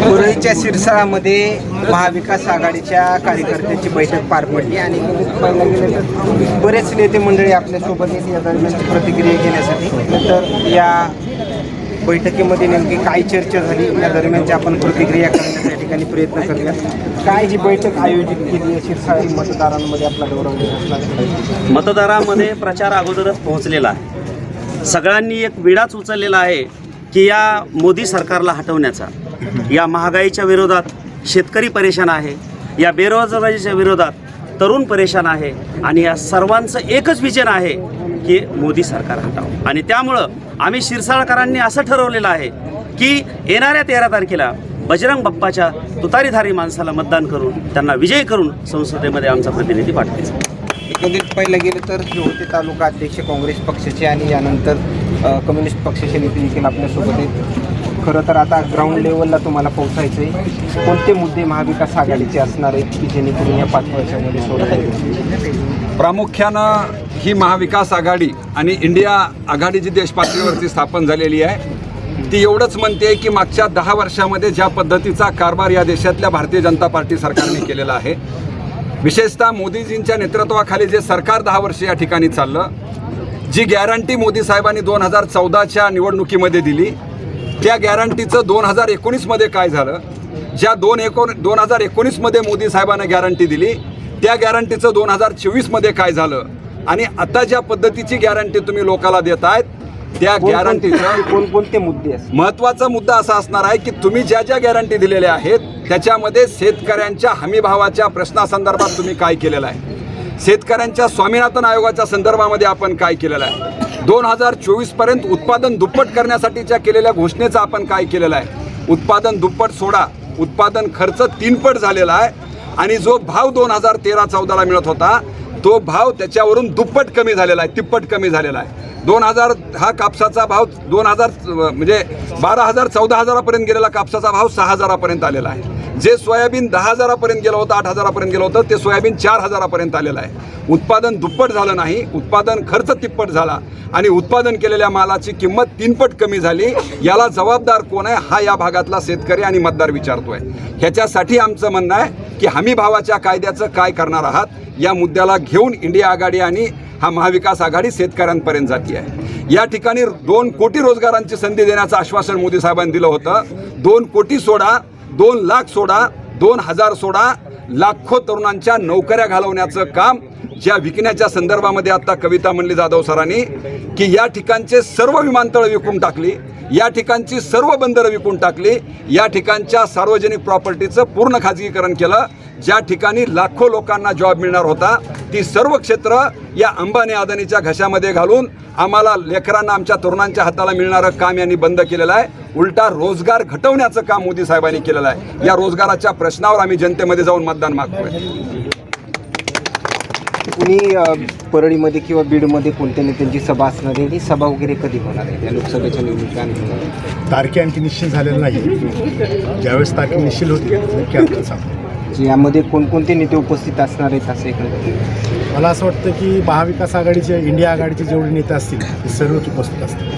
परळीच्या शिरसाळामध्ये महाविकास आघाडीच्या कार्यकर्त्यांची बैठक पार पडली आणि पाहायला गेलं तर बरेच नेते मंडळी आपल्यासोबत या दरम्यानची प्रतिक्रिया घेण्यासाठी. तर या बैठकीमध्ये नेमकी काय चर्चा झाली या दरम्यानची आपण प्रतिक्रिया करण्याच्या ठिकाणी प्रयत्न करूया काय जी बैठक आयोजित केली आहे शिरसाळी मतदारांमध्ये आपला गौरव मतदारामध्ये प्रचार अगोदरच पोहोचलेला आहे. सगळ्यांनी एक विडाच उचललेला आहे. की या मोदी सरकारला हटवण्याचा. या महागाईच्या विरोधात शेतकरी परेशान आहे या बेरोजगारीच्या विरोधात तरुण परेशान आहे आणि या सर्वांचं एकच विजन आहे की मोदी सरकार हटावं. आणि त्यामुळं आम्ही शिरसाळकरांनी असं ठरवलेलं आहे की येणाऱ्या तेरा तारखेला बजरंग बाप्पाच्या तुतारीधारी माणसाला मतदान करून त्यांना विजय करून संसदेमध्ये आमचा प्रतिनिधी पाठवायचा. एकंदरीत पाहिलं गेलं तर हे होते तालुका अध्यक्ष काँग्रेस पक्षाचे आणि यानंतर कम्युनिस्ट पक्षाचे नेते देखील आपल्यासोबत आहेत. खरं तर आता ग्राउंड लेवलला तुम्हाला पोहोचायचं आहे कोणते मुद्दे महाविकास आघाडीचे असणार आहेत की जेणेकरून या पाच वर्षामध्ये सोडवता प्रामुख्यानं ही महाविकास आघाडी आणि इंडिया आघाडी जी देश पातळीवरती स्थापन झालेली आहे ती एवढंच म्हणते की मागच्या दहा वर्षामध्ये ज्या पद्धतीचा कारभार या देशातल्या भारतीय जनता पार्टी सरकारने केलेला आहे विशेषतः मोदीजींच्या नेतृत्वाखाली जे सरकार दहा वर्ष या ठिकाणी चाललं जी गॅरंटी मोदी साहेबांनी दोन हजार चौदाच्या निवडणुकीमध्ये दिली त्या गॅरंटीचं दोन हजार एकोणीसमध्ये काय झालं? ज्या दोन एकोण दोन हजार एकोणीसमध्ये मोदी साहेबांना गॅरंटी दिली त्या गॅरंटीचं दोन हजार चोवीसमध्ये काय झालं? आणि आता ज्या पद्धतीची गॅरंटी तुम्ही लोकाला देत आहेत त्या गॅरंटीचं कोणकोणते मुद्दे महत्त्वाचा मुद्दा असा असणार आहे की तुम्ही ज्या ज्या गॅरंटी दिलेल्या आहेत त्याच्यामध्ये शेतकऱ्यांच्या हमीभावाच्या प्रश्नासंदर्भात तुम्ही काय केलेलं आहे? शेतकऱ्यांच्या स्वामीनाथन आयोगाच्या संदर्भामध्ये आपण काय केलेलं आहे? दोन हजार चोवीसपर्यंत उत्पादन दुप्पट करण्यासाठीच्या केलेल्या घोषणेचं आपण काय केलेलं आहे? उत्पादन दुप्पट सोडा. उत्पादन खर्च तीनपट झालेला आहे आणि जो भाव दोन हजार तेरा चौदाला मिळत होता तो भाव त्याच्यावरून दुप्पट कमी झालेला आहे तिप्पट कमी झालेला आहे. दोन हजार हा कापसाचा भाव दोन हजार म्हणजे बारा हजार चौदा हजारापर्यंत गेलेला कापसाचा भाव सहा हजारापर्यंत आलेला आहे. जे सोयाबीन दहा हजारापर्यंत गेलं होतं आठ हजारापर्यंत गेलं होतं ते सोयाबीन चार हजारापर्यंत आलेलं आहे. उत्पादन दुप्पट झालं नाही उत्पादन खर्च तिप्पट झाला आणि उत्पादन केलेल्या मालाची किंमत तीनपट कमी झाली. याला जबाबदार कोण आहे? हा या भागातला शेतकरी आणि मतदार विचारतोय. ह्याच्यासाठी आमचं म्हणणं आहे की हमी भावाच्या कायद्याचं काय करणार आहात? या मुद्द्याला घेऊन इंडिया आघाडी आणि हा महाविकास आघाडी शेतकऱ्यांपर्यंत जाती आहे. या ठिकाणी दोन कोटी रोजगारांची संधी देण्याचं आश्वासन मोदी साहेबांनी दिलं होतं. दोन कोटी सोडा दोन लाख सोडा दोन हजार सोडा लाखो तरुणांच्या नोकऱ्या घालवण्याचं काम ज्या विकण्याच्या संदर्भामध्ये आता कविता म्हणली जाधव सरांनी की या ठिकाणचे सर्व विमानतळ विकून टाकली या ठिकाणची सर्व बंदरं विकून टाकली या ठिकाणच्या सार्वजनिक प्रॉपर्टीचं पूर्ण खाजगीकरण केलं ज्या ठिकाणी लाखो लोकांना जॉब मिळणार होता ती सर्व क्षेत्र या अंबानी अदानीच्या घशामध्ये घालून आम्हाला लेकरांना आमच्या तरुणांच्या हाताला मिळणारं काम यांनी बंद केलेलं आहे. उलटा रोजगार घटवण्याचं काम मोदी साहेबांनी केलेलं आहे. या रोजगाराच्या प्रश्नावर आम्ही जनतेमध्ये जाऊन मतदान मागतोय. कुणी परळीमध्ये किंवा बीडमध्ये कोणत्या नेत्यांची सभा असणार आहे? ही सभा वगैरे कधी होणार आहे? त्या लोकसभेच्या निवडणुका तारखे आणखी निश्चित झालेलं नाही ज्यावेळेस तारखे निश्चित होती नक्की आपण सांगू यामध्ये कोणकोणते नेते उपस्थित असणार आहेत असं एकंदरीत मला असं वाटतं की महाविकास आघाडीचे इंडिया आघाडीचे जेवढे नेते असतील ते सर्वच उपस्थित असतील.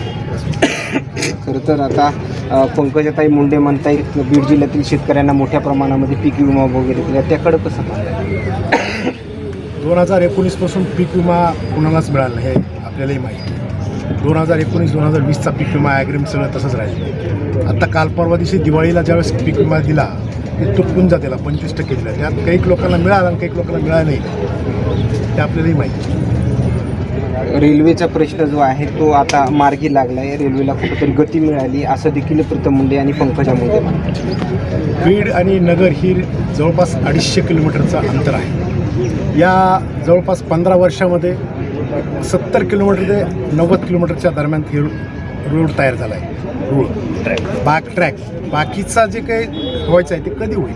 खरं तर आता अ, पंकजाताई मुंडे म्हणता येईल बीड जिल्ह्यातील शेतकऱ्यांना मोठ्या प्रमाणामध्ये पीक विमा वगैरे दिला. त्याकडं कसं? दोन हजार एकोणीसपासून पीक विमा कुणालाच मिळाला हे आपल्यालाही माहिती आहे. दोन हजार एकोणीस दोन हजार वीसचा पीक विमा ॲग्रीम सगळं तसंच राहिलं. आत्ता काल परवा दिवशी दिवाळीला ज्यावेळेस पीक विमा दिला ते तुटून जातेला पंचवीस टक्के दिला. त्यात काही लोकांना मिळाला आणि काही लोकांना मिळाला नाही. ते आपल्यालाही माहिती. रेल्वेचा प्रश्न जो आहे तो आता मार्गी लागला आहे रेल्वेला कुठेतरी गती मिळाली असं देखील प्रीतम मुंडे आणि पंकजा मुंडे बीड आणि नगर ही जवळपास अडीचशे किलोमीटरचं अंतर आहे. या जवळपास पंधरा वर्षामध्ये सत्तर किलोमीटर ते नव्वद किलोमीटरच्या दरम्यान हे रोड तयार झाला आहे रोड ट्रॅक बाग ट्रॅक बाकीचा जे काही व्हायचं आहे ते कधी होईल?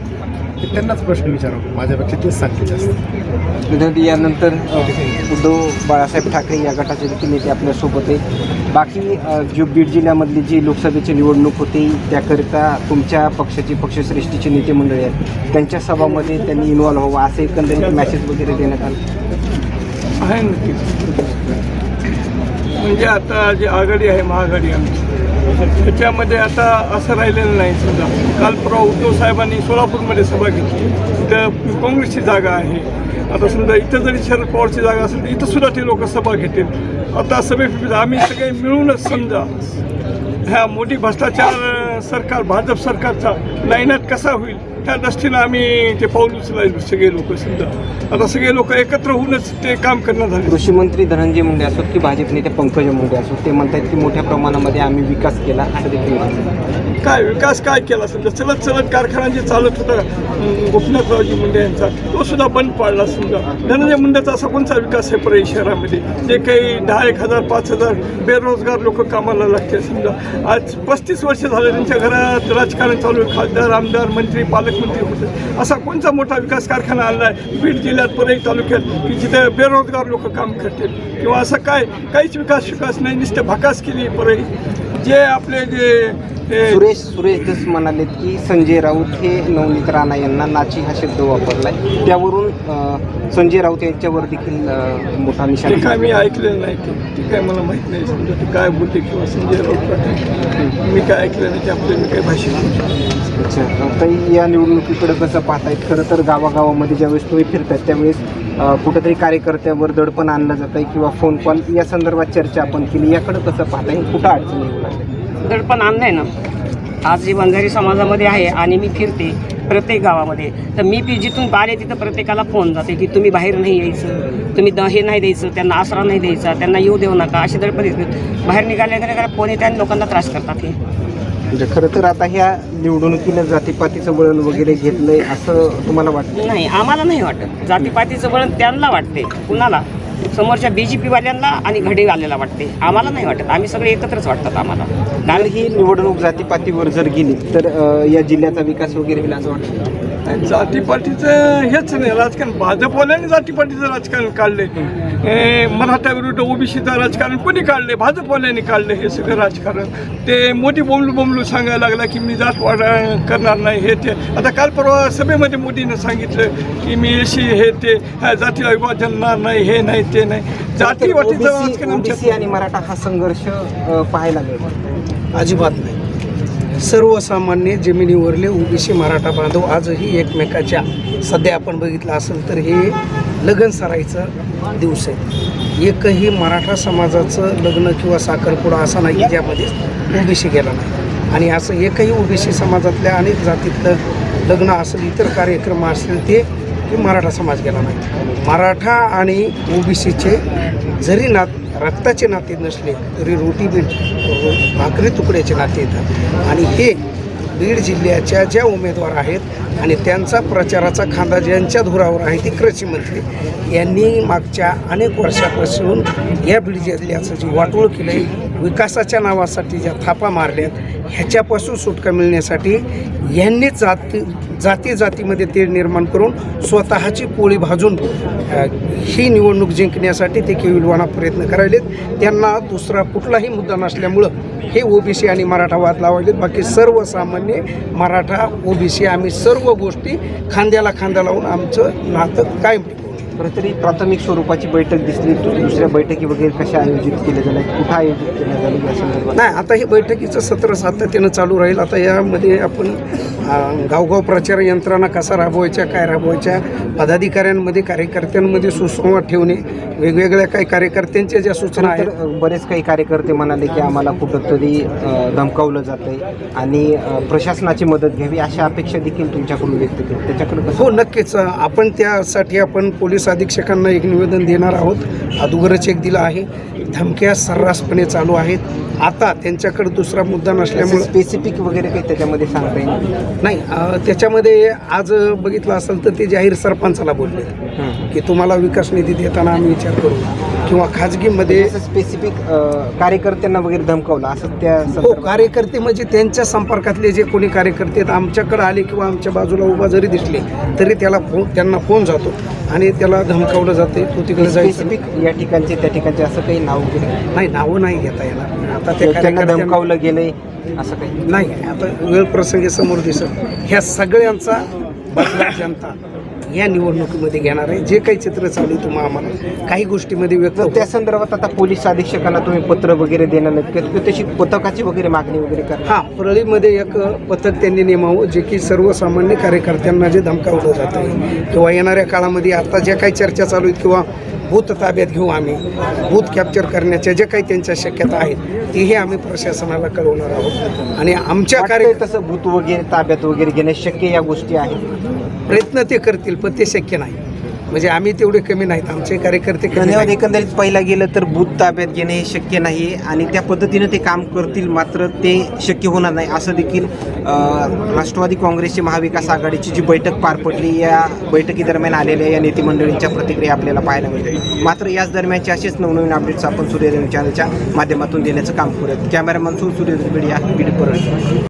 ते त्यांनाच प्रश्न विचारावं. माझ्यापेक्षा तेच सांगते जास्त. यानंतर उद्धव बाळासाहेब ठाकरे या गटाचे देखील नेते आपल्यासोबत आहेत. बाकी जो बीड जिल्ह्यामधली जी लोकसभेची निवडणूक होती त्याकरिता तुमच्या पक्षाची पक्षश्रेष्ठीचे नेते मंडळी आहेत. त्यांच्या सभामध्ये त्यांनी इन्व्हॉल्व्ह व्हावं असं एकंदरीत मॅसेज वगैरे देण्यात आलं. आहे नक्कीच. म्हणजे आता जी आघाडी आहे महाआघाडी आमची. त्याच्यामध्ये आता असं राहिलेलं नाही समजा. काल परवा उद्धव साहेबांनी सोलापूरमध्ये सभा घेतली. तिथं काँग्रेसची जागा आहे. आता समजा इथं जरी शरद पवारची जागा असेल तर इथं सुद्धा ते लोक सभा घेतील. आता सभे आम्ही सगळे मिळूनच समजा ह्या मोठी भ्रष्टाचार सरकार भाजप सरकारचा नायनात कसा होईल? त्या दृष्टीनं आम्ही ते पाऊल उचलायलो सगळे लोक समजा. आता सगळे लोक एकत्र होऊनच ते काम करणार झाले कृषी मंत्री धनंजय मुंडे असोत की भाजप नेते पंकजा मुंडे असोत ते म्हणतात की मोठ्या प्रमाणामध्ये आम्ही विकास केला असं देखील म्हणतात. काय विकास काय केला समजा? चलत चलत कारखाना जे चालत होता अं, गोपीनाथरावजी मुंडे यांचा तो सुद्धा बंद पाडला समजा. धनंजय मुंडेचा असा कोणता विकास आहे परळी शहरामध्ये? जे काही दहा एक हजार पाच हजार बेरोजगार लोक कामाला लागते समजा. आज पस्तीस वर्ष झाले त्यांच्या घरात राजकारण चालू आहे. खासदार आमदार मंत्री पालकमंत्री होते. असा कोणता मोठा विकास कारखाना आणला आहे? बीड जिल्ह्यात परळी तालुक्यात की जिथे बेरोजगार लोक काम करतील? किंवा असं काय काहीच विकास विकास नाही नुसतं भकास केली परळी? जे आपले जे सुरेश सुरेश दस म्हणालेत की संजय राऊत हे नवनीत राणा यांना नाची हा शब्द वापरलाय. त्यावरून अं, संजय राऊत यांच्यावर देखील मोठा ते निशाणा काय मी ऐकलेलं नाही ते. काय मला माहीत नाही. समजा ते काय बोलते किंवा संजय राऊत मी काय ऐकलं नाही ते आपलं मी काय भाषण अच्छा. तर या निवडणुकीकडे कसं पाहतायत? खरं तर गावागावामध्ये ज्यावेळेस तुम्ही फिरतात त्यावेळेस कुठंतरी कार्यकर्त्यावर दडपण आणलं जात आहे किंवा फोन कॉल या संदर्भात चर्चा आपण केली. याकडे कसं पाहताय? कुठं अडचणी येऊ लागल्या दडपण आणलंय ना. आज जी बंजारी समाजामध्ये आहे आणि मी फिरते प्रत्येक गावामध्ये तर मी पी जिथून आले तिथं प्रत्येकाला फोन जाते की तुम्ही बाहेर नाही यायचं तुम्ही द हे नाही द्यायचं त्यांना आसरा नाही द्यायचा त्यांना येऊ देऊ नका असे दडपण बाहेर निघाल्या फोन येते आणि लोकांना त्रास करतात हे. म्हणजे खरं तर आता ह्या निवडणुकीनं जातीपातीचं वळण वगैरे घेतलंय असं तुम्हाला वाटतं? नाही आम्हाला नाही वाटत. जातीपातीचं वळण त्यांना वाटते कुणाला? समोरच्या बी जे पीवाल्यांना आणि घडीवाल्याला वाटते. आम्हाला नाही वाटत. आम्ही सगळे एकत्रच वाटतात आम्हाला. कारण ही निवडणूक जातीपातीवर जर गेली तर अं, या जिल्ह्याचा विकास वगैरे होईल असं वाटतं? जातीपातीचं हेच नाही राजकारण. भाजपवाल्यांनी जातीपातीचं राजकारण काढले. हे मराठा विरुद्ध ओबीसीचं राजकारण कोणी काढले? भाजपवाल्यांनी काढले हे सगळं राजकारण. ते मोदी बोमलू बोमलू सांगायला लागला की मी जात वाढ करणार नाही हे ते. आता काल परवा सभेमध्ये मोदीनं सांगितलं की मी एशी हे ते जातीला विभाजनणार नाही हे नाही ते नाही. जातीवाटीचं राजकारण आणि मराठा हा संघर्ष पाहायला मिळतो. अजिबात नाही. सर्वसामान्य जमिनीवरले ओबीसी मराठा बांधव आजही एकमेकाच्या सध्या आपण बघितलं असेल तर हे लग्न सराईचं दिवस आहे. एकही मराठा समाजाचं लग्न किंवा साखरपुडा असा नाही की ज्यामध्ये ओबीसी गेला नाही. आणि असं एकही ओबीसी समाजातल्या अनेक जातीतलं लग्न असेल इतर कार्यक्रम असतील ते की मराठा समाज गेला नाही. मराठा आणि ओबीसीचे जरी नात रक्ताचे नाते नसले तरी रोटी बीट भाकरी तुकड्याचे नाते येतात. आणि हे बीड जिल्ह्याच्या ज्या उमेदवार आहेत आणि त्यांचा प्रचाराचा खांदा ज्यांच्या धुरावर आहे ती कृषी मंत्री यांनी मागच्या अनेक वर्षापासून या बीड जिल्ह्याचं जे वाटोळ केलं आहे विकासाच्या नावासाठी ज्या थापा मारल्यात ह्याच्यापासून सुटका मिळण्यासाठी यांनी जाती जाती जातीमध्ये ते निर्माण करून स्वतःची पोळी भाजून ही निवडणूक जिंकण्यासाठी ते केविलवाना प्रयत्न करायलेत. त्यांना दुसरा कुठलाही मुद्दा नसल्यामुळं हे ओबीसी आणि मराठा वाद लावायलेत. बाकी सर्वसामान्य मराठा ओबीसी आम्ही सर्व गोष्टी खांद्याला खांदा लावून आमचं नातं कायम तरी प्राथमिक स्वरूपाची बैठक दिसली. दुसऱ्या बैठकी वगैरे कशा आयोजित केल्या झाल्या कुठं आयोजित केल्या झाल्या या संदर्भात? नाही आता हे बैठकीचं सत्र सातत्यानं चालू राहील. आता यामध्ये आपण गावगाव प्रचार यंत्रणा कसा राबवायच्या काय राबवायच्या पदाधिकाऱ्यांमध्ये कार्यकर्त्यांमध्ये सुसंवाद ठेवणे वेगवेगळ्या काही कार्यकर्त्यांच्या ज्या सूचना खरं आहेत बरेच काही कार्यकर्ते म्हणाले की आम्हाला कुठंतरी धमकावलं जातंय आणि अ, प्रशासनाची मदत घ्यावी अशा अपेक्षा देखील तुमच्याकडून व्यक्त केली. त्याच्याकडे हो नक्कीच. आपण त्यासाठी आपण पोलीस अधीक्षकांना एक निवेदन देणार आहोत. अगोदरच एक दिलं आहे. धमक्या सर्रासपणे चालू आहेत. आता त्यांच्याकडे दुसरा मुद्दा नसल्यामुळं स्पेसिफिक वगैरे काही त्याच्यामध्ये सांगता येईल? नाही त्याच्यामध्ये आज बघितलं असेल तर ते जाहीर सरपंचाला बोलले. की तुम्हाला विकास निधी देताना आम्ही विचार करू. किंवा खाजगीमध्ये स्पेसिफिक कार्यकर्त्यांना वगैरे धमकावलं असं त्या हो कार्यकर्ते म्हणजे त्यांच्या संपर्कातले जे कोणी कार्यकर्ते आहेत आमच्याकडे आले किंवा आमच्या बाजूला उभा जरी दिसले तरी त्याला फोन त्यांना फोन जातो. आणि त्याला धमकावलं जाते तो तिकडे स्पेसिफिक या ठिकाणचे त्या ठिकाणचे असं काही नाव वगैरे? नाही नावं नाही घेता येणार. आता ते त्यांना कार्यकर्त्यांना धमकावलं गेलंय असं काही नाही आता वेळ प्रसंगी समोर दिसत ह्या सगळ्यांचा बदला जनता या निवडणुकीमध्ये घेणार आहे जे काही चित्र चालू आहे तुम्हाला आम्हाला काही गोष्टीमध्ये व्यक्त तर. त्या संदर्भात आता पोलीस अधीक्षकांना तुम्ही पत्र वगैरे देणार नाहीत का? किंवा तशी पथकाची वगैरे मागणी वगैरे करा हां परळीमध्ये एक पथक त्यांनी नेमावं जे की सर्वसामान्य कार्यकर्त्यांना जे धमकावलं जातं आहे किंवा येणाऱ्या काळामध्ये आता ज्या काही चर्चा चालू आहेत किंवा बूथ ताब्यात घेऊ आम्ही. बूथ कॅप्चर करण्याच्या ज्या काही त्यांच्या शक्यता आहेत तीही आम्ही प्रशासनाला कळवणार आहोत. आणि आमच्या कार्य तसं भूत वगैरे ताब्यात वगैरे घेणे शक्य या गोष्टी आहेत? प्रयत्न ते करतील पण ते शक्य नाही. म्हणजे आम्ही तेवढे कमी नाहीत. आमचे कार्यकर्ते कमी धन्यवाद. नाहीत. एकंदरीत पाहिला गेलं तर बूथ ताब्यात घेणे हे शक्य नाही आणि त्या पद्धतीनं ते काम करतील मात्र ते शक्य होणार नाही. असं देखील अं, राष्ट्रवादी काँग्रेसची महाविकास आघाडीची जी बैठक पार पडली या बैठकीदरम्यान आलेल्या या नेते मंडळींच्या प्रतिक्रिया आपल्याला पाहायला मिळतील. मात्र याच दरम्यानचे असेच नवनवीन अपडेट्स आपण सूर्यदेव चॅनलच्या माध्यमातून देण्याचं काम करूयात. Cameraman Suryadev media Beed Parli.